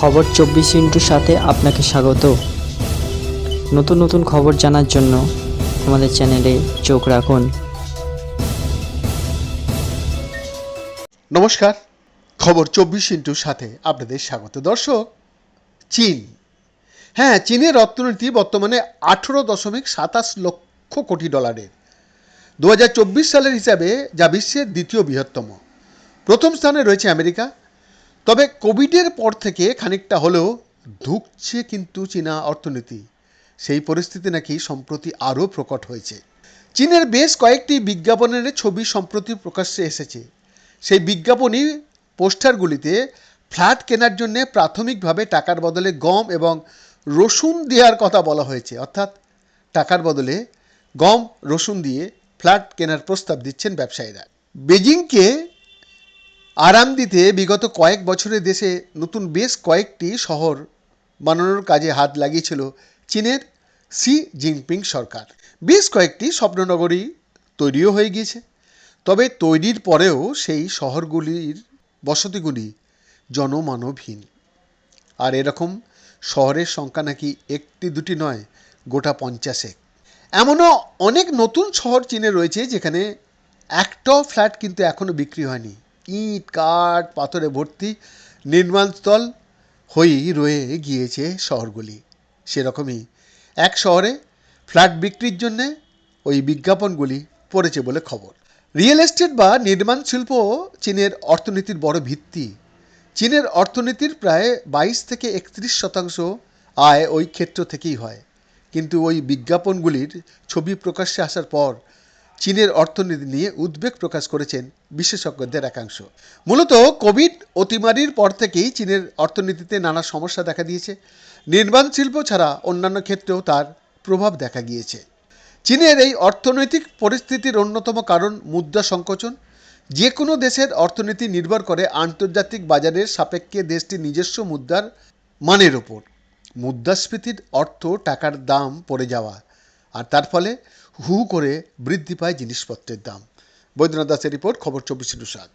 খবর চব্বিশ ইন্টুর সাথে আপনাকে স্বাগত। নতুন নতুন খবর জানার জন্য আমাদের চ্যানেলে চোখ রাখুন। নমস্কার, খবর চব্বিশ ইন্টুর সাথে আপনাদের স্বাগত। দর্শক, চীন। হ্যাঁ চীনের অর্থনীতি বর্তমানে আঠেরো দশমিক সাতাশ লক্ষ কোটি ডলারের। দু হাজার চব্বিশ সালের হিসাবে যা বিশ্বের দ্বিতীয় বৃহত্তম। প্রথম স্থানে রয়েছে আমেরিকা তবে কোভিডের পর থেকে খানিকটা হলেও ধুকছে কিন্তু চীনা অর্থনীতি। সেই পরিস্থিতি নাকি সম্প্রতি আরও প্রকট হয়েছে। চীনের বেশ কয়েকটি বিজ্ঞাপনের ছবি সম্প্রতি প্রকাশ্যে এসেছে। সেই বিজ্ঞাপনী পোস্টারগুলিতে ফ্ল্যাট কেনার জন্য প্রাথমিকভাবে টাকার বদলে গম এবং রসুন দেওয়ার কথা বলা হয়েছে। অর্থাৎ টাকার বদলে গম, রসুন দিয়ে ফ্ল্যাট কেনার প্রস্তাব দিচ্ছেন ব্যবসায়ীরা। বেজিংকে আরাম দিতে বিগত কয়েক বছরে দেশে নতুন বেশ কয়েকটি শহর বানানোর কাজে হাত লাগিয়েছিল চীনের সি জিনপিং সরকার। বেশ কয়েকটি স্বপ্ননগরী তৈরিও হয়ে গিয়েছে। তবে তৈরির পরেও সেই শহরগুলির বসতিগুলি জনমানবহীন। আর এরকম শহরের সংখ্যা নাকি একটি দুটি নয়, গোটা পঞ্চাশেক। এমনও অনেক নতুন শহর চীনে রয়েছে যেখানে একটাও ফ্ল্যাট কিন্তু এখনও বিক্রি হয়নি। ইট, কাঠ, পাথরে ভর্তি নির্মাণস্থল হয়েই রয়ে গিয়েছে শহরগুলি। সেরকমই এক শহরে ফ্ল্যাট বিক্রির জন্যে ওই বিজ্ঞাপনগুলি পড়েছে বলে খবর। রিয়েল এস্টেট বা নির্মাণ শিল্প চীনের অর্থনীতির বড় ভিত্তি। চীনের অর্থনীতির প্রায় বাইশ থেকে একত্রিশ শতাংশ আয় ওই ক্ষেত্র থেকেই হয়। কিন্তু ওই বিজ্ঞাপনগুলির ছবি প্রকাশ্যে আসার পর চীনের অর্থনীতি নিয়ে উদ্বেগ প্রকাশ করেছেন বিশেষজ্ঞদের একাংশ। মূলত কোভিড অতিমারির পর থেকেই চীনের অর্থনীতিতে নানা সমস্যা দেখা দিয়েছে। নির্মাণ শিল্প ছাড়া অন্যান্য ক্ষেত্রেও তার প্রভাব দেখা গিয়েছে। চীনের এই অর্থনৈতিক পরিস্থিতির অন্যতম কারণ মুদ্রা সংকোচন। যে কোনো দেশের অর্থনীতি নির্ভর করে আন্তর্জাতিক বাজারের সাপেক্ষে দেশটির নিজস্ব মুদ্রার মানের ওপর। মুদ্রাস্ফীতির অর্থ টাকার দাম পড়ে যাওয়া। আর তার ফলে হু করে বৃদ্ধি পায় জিনিসপত্রের দাম। বৈদ্যনাথ দাসের রিপোর্ট খবর চব্বিশ সাত।